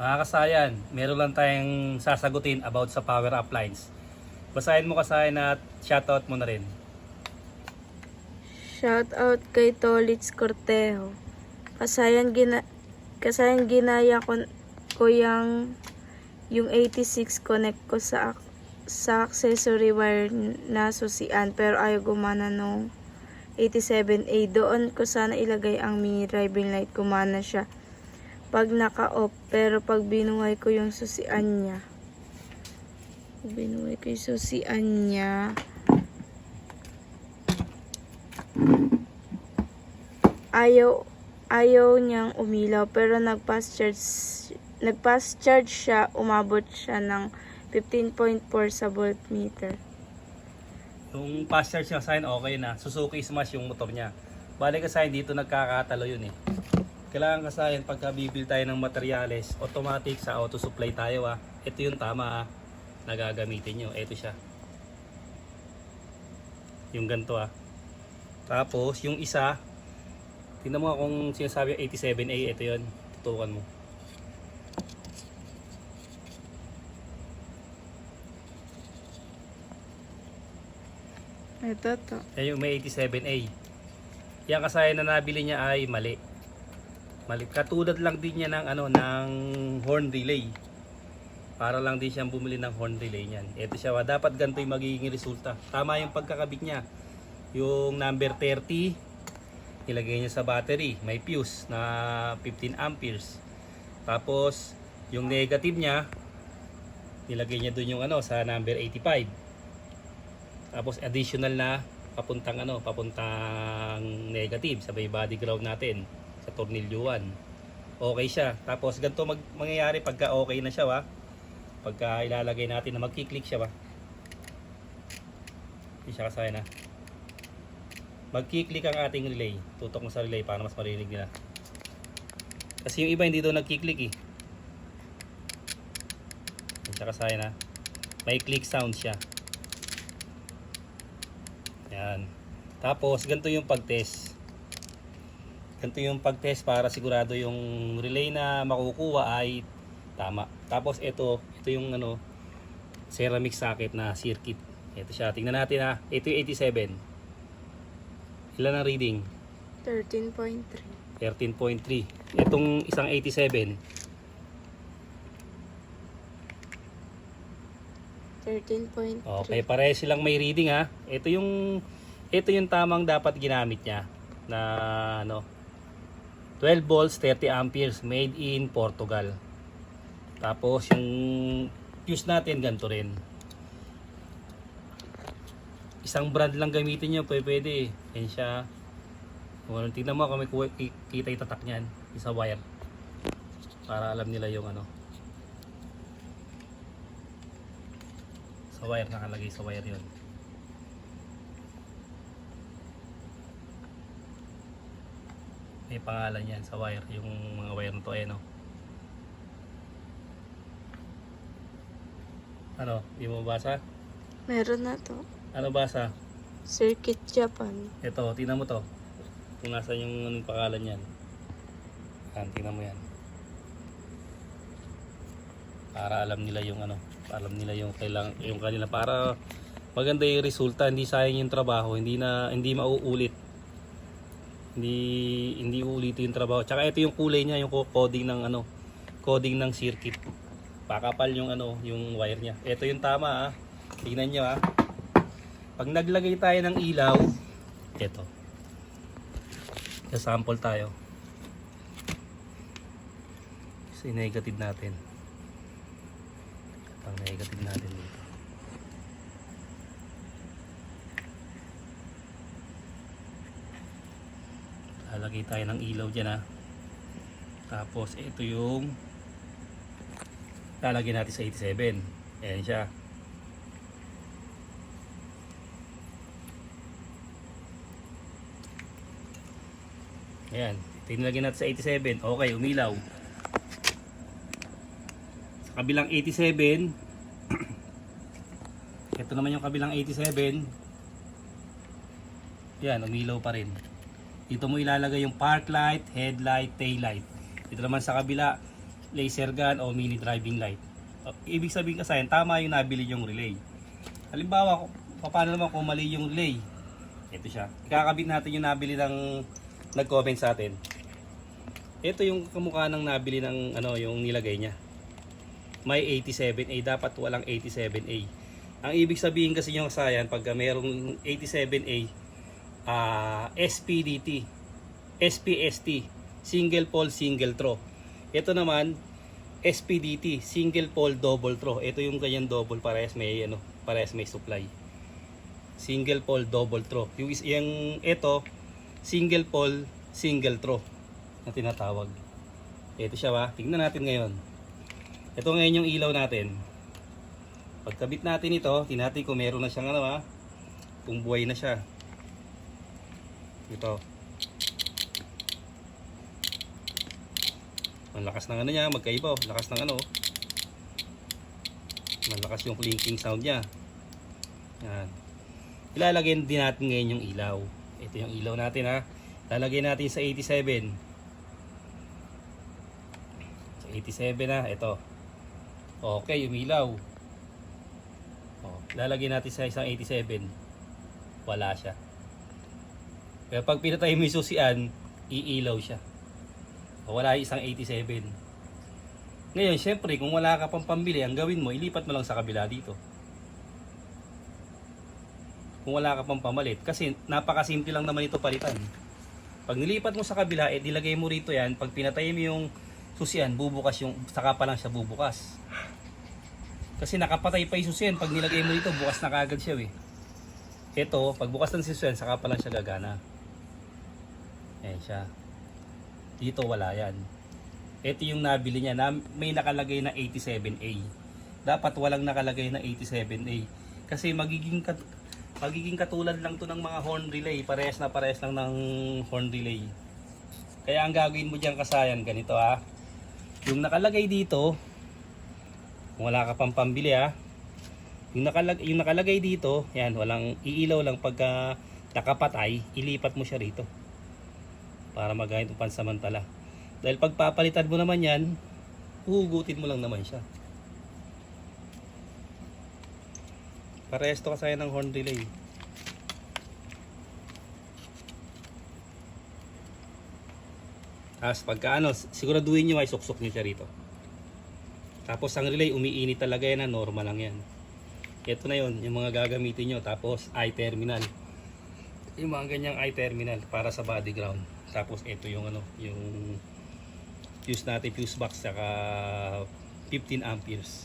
Mga kasayan, meron lang tayong sasagutin about sa power appliance. Basahin mo kasayan at shoutout mo na rin. Shout out kay Tolitz Cortejo. Kasayan gina kasayan ginaya ko, ko yung yung 86 connect ko sa sa accessory wire na susian pero ayaw gumana nung 87A doon ko sana ilagay ang mini driving light gumana siya pag naka-off pero pag binuhay ko yung susian niya binuhay ko yung susian niya ayaw ayaw niyang umilaw pero nag-pass charge nag-pass charge siya umabot siya ng 15.4 sa voltmeter Yung fast charge niya kasayan, okay na. Suzuki Smash yung motor niya. Bali kasayan, dito nagkakatalo yun eh. Kailangan kasayan, pagka bibili tayo ng materyales, automatic sa auto supply tayo ah. Ito yung tama ah, na gagamitin nyo. Ito siya. Yung ganito ah. Tapos, yung isa, tingnan mo kung sinasabi 87A, ito yun. Tutukan mo. ito to Yan yung may 87A. Yan kasayan na nabili niya ay mali. Mali. Katulad lang din niya ng ano ng horn relay. Para lang din siyang bumili ng horn relay niyan. Ito siya, dapat ganito yung magiging resulta. Tama yung pagkakabit niya. Yung number 30, ilagay niya sa battery. May fuse na 15 amperes. Tapos, yung negative niya, nilagay niya dun yung ano sa number 85. Tapos additional na papuntang ano, papuntang negative sa body ground natin sa tornilyuan. Okay siya. Tapos ganito mag mangyayari pagka okay na siya, wa. Pagka ilalagay natin na magki-click siya, ba. Hindi siya kasaya na. Magki-click ang ating relay. Tutok mo sa relay para mas marinig nila. Kasi yung iba hindi daw nagki-click eh. Hindi siya kasaya na. May click sound siya. Yan. Tapos, ganito yung pag-test. Ganito yung pag-test para sigurado yung relay na makukuha ay tama. Tapos, ito, ito yung ano, ceramic socket na circuit. Ito siya. Tingnan natin ha. Ito yung 87. Ilan ang reading? 13.3 13.3. Itong isang 87. 13.3 Okay, pareho silang may reading ha. Ito yung ito yung tamang dapat ginamit niya na ano 12 volts 30 amperes made in Portugal. Tapos yung fuse natin ganito rin. Isang brand lang gamitin niyo, pwede pwede. eh. Yan siya. Tingnan mo kung may kita yung tatak niyan, isa wire. Para alam nila yung ano. Sa wire nakalagay sa wire 'yon. May pangalan yan sa wire, yung mga wire na to eh no. Ano, di mo basa? meron na to Ano basa? Circuit Japan Ito, tingnan mo to. Kung nasa yung anong pangalan yan. Yan, tingnan mo yan. Para alam nila yung ano, alam nila yung kailang yung kanila para maganda yung resulta, hindi sayang yung trabaho, hindi na hindi mauulit. Hindi hindi uulitin yung trabaho. Tsaka ito yung kulay niya, yung co- coding ng ano, coding ng circuit. Pakapal yung ano, yung wire niya. Ito yung tama ah. Tingnan niyo ah. Pag naglagay tayo ng ilaw, ito. Sa-sample tayo. Kasi negative natin. Ang negative natin dito. Lalagay tayo ng ilaw dyan ha. Tapos ito yung lalagay natin sa 87. Ayan siya. Ayan. Tinlagyan natin sa 87. Okay, umilaw. Sa kabilang 87, ito naman yung kabilang 87. Yan, umilaw pa rin. Dito mo ilalagay yung park light, headlight, tail light. Dito naman sa kabila, laser gun o mini driving light. O, Ibig sabihin kasi tama yung nabili yung relay. Halimbawa, paano naman kung mali yung relay? Ito siya. Ikakabit natin yung nabili ng nag-comment sa atin. Ito yung kamukha ng nabili ng ano yung nilagay niya. May 87A dapat walang 87A. Ang ibig sabihin kasi yung sayan pagka merong 87A ah SPDT SPST single pole single throw. Ito naman SPDT single pole double throw. Ito yung ganyan double parehas may ano parehas may supply. Single pole double throw. Yung yung ito single pole single throw na tinatawag. Ito siya ba? Tingnan natin ngayon. Ito ngayon yung ilaw natin. Pagkabit natin ito, tingnan natin kung meron na siyang ano ha. Kung buhay na siya. Ito. Ang lakas ng ano niya, magkaiba oh. Lakas ng ano. oh. Malakas yung blinking sound niya. Yan. Ilalagay din natin ngayon yung ilaw. Ito yung ilaw natin ha. Lalagay natin sa 87. Sa 87 na, ito. Okay, umilaw. Oh, lalagay natin sa isang 87. Wala siya. Pero pag pinatay mo yung susian, iilaw siya. O, wala yung isang 87. Ngayon, syempre, kung wala ka pang pambili, ang gawin mo, ilipat mo lang sa kabila dito. Kung wala ka pang pamalit. Kasi napakasimple lang naman ito palitan. Pag nilipat mo sa kabila, eh dilagay mo rito yan. Pag pinatay mo yung susian, bubukas yung, saka pa lang siya bubukas. Kasi nakapatay pa yung susian. Pag nilagay mo dito, bukas na kagad siya eh. Ito, pag bukas ng susian, saka pa lang siya gagana. Ayan siya. Dito wala yan. Ito yung nabili niya na may nakalagay na 87A. Dapat walang nakalagay na 87A. Kasi magiging kat magiging katulad lang to ng mga horn relay. Parehas na parehas lang ng horn relay. Kaya ang gagawin mo diyan kasayan ganito ha. Yung nakalagay dito, kung wala ka pang pambili ha. Yung nakalagay, yung nakalagay dito, yan, walang iilaw lang pagka nakapatay, ilipat mo siya rito para magayon ng pansamantala. Dahil pag papalitan mo naman yan, huhugutin mo lang naman siya. Parehas to kasaya ng horn relay. Tapos pagka ano, siguraduhin nyo ay suksok nyo siya rito. Tapos ang relay umiinit talaga yan na normal lang yan. Ito na yon yung mga gagamitin nyo. Tapos i-terminal. Yung mga ganyang i-terminal para sa body ground. Tapos ito yung ano, yung fuse natin, fuse box saka 15 amperes.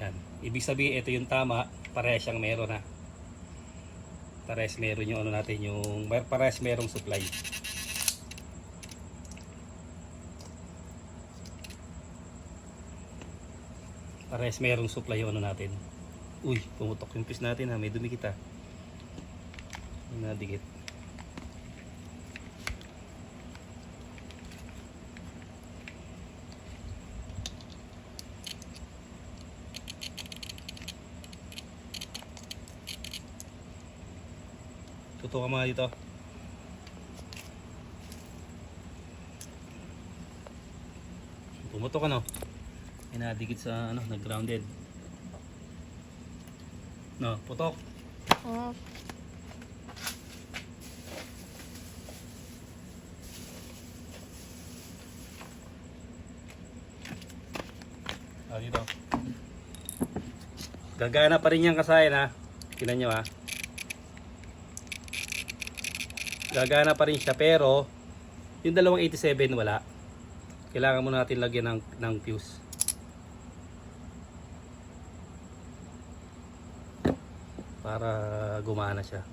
Yan. Ibig sabihin ito yung tama, parehas siyang meron na. Parehas meron yung ano natin, yung parehas merong supply. Parehas merong supply yung ano natin. Uy, pumutok yung fuse natin ha, may dumikit ha. Nadikit. Tutukan mga dito. Pumutok ano? Inadikit sa ano, nag-grounded. No, putok. Oh, Ah, dito. Gagana pa rin yan kasayan ha. Tingnan nyo ha. Gagana pa rin siya pero yung dalawang 87 wala. Kailangan mo natin lagyan ng, ng fuse. Para gumana siya.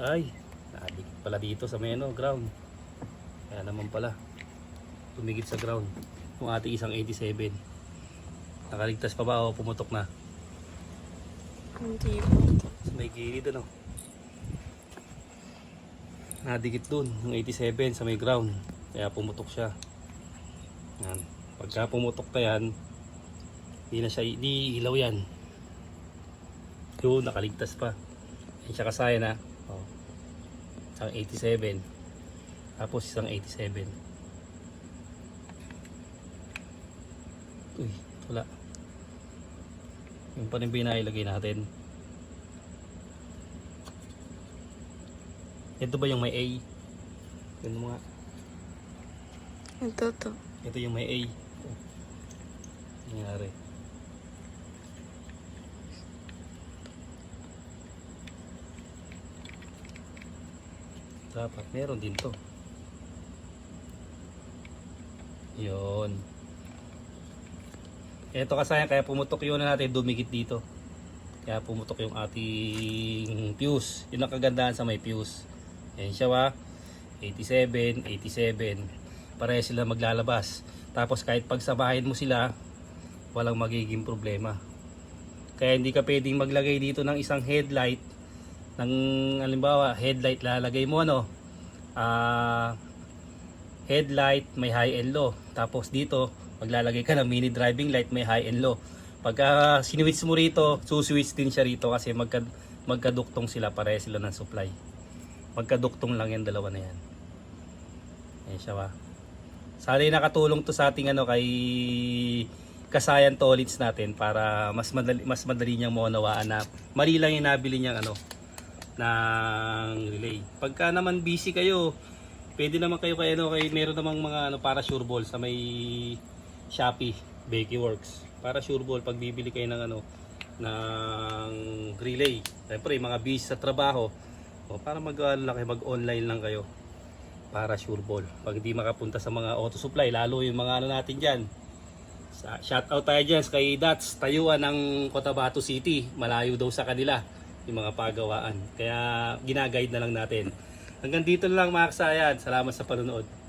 Ay, nakadikit pala dito sa meno ground. Kaya naman pala tumigit sa ground. Yung ating isang 87 nakaligtas pa ba o pumutok na? Hindi. Po. sa may gilid ano? Nadikit dun yung 87 sa may ground. Kaya pumutok siya. Yan. pagka pumutok na yan hindi na siya di ilaw yan. Yun nakaligtas pa. Yan siya kasaya na. Oh. isang 87 tapos isang 87 Uy, wala. Yung pa rin ilagay natin. Ito ba yung may A? Mo nga. Ito to. Ito yung may A. Oh. Nangyari. Dapat meron din to. Yun. Ito kasayan kaya pumutok yun na natin dumikit dito. Kaya pumutok yung ating fuse. Yun ang kagandahan sa may fuse. Yan siya wa. 87, 87. Pareha sila maglalabas. Tapos kahit pagsamahin mo sila, walang magiging problema. Kaya hindi ka pwedeng maglagay dito ng isang headlight ng halimbawa headlight lalagay mo ano ah headlight may high and low tapos dito maglalagay ka ng mini driving light may high and low. Pagka sinuwitch mo rito suswitch din siya rito kasi magka, magkaduktong sila pareha sila ng supply. Magkaduktong lang yan dalawa na yan. Yan siya ba sana nakatulong to sa ating ano kay kasayan tolits natin para mas madali mas madali niyang maunawaan na mali lang yung nabili niyang ano ng relay. Pagka naman busy kayo, pwede naman kayo kay ano kay meron namang mga ano para sure ball sa may Shopee, Becky Works. Para sure ball pag bibili kayo ng ano ng relay. Siyempre mga busy sa trabaho, o para mag ano lang kayo, mag-online lang kayo para sure ball. Pag hindi makapunta sa mga auto supply, lalo yung mga ano natin diyan. Sa shout out tayo dyan kay Dats, tayuan ng Cotabato City. Malayo daw sa kanila yung mga pagawaan. Kaya ginaguide na lang natin. Hanggang dito lang mga kasayan. Salamat sa panonood.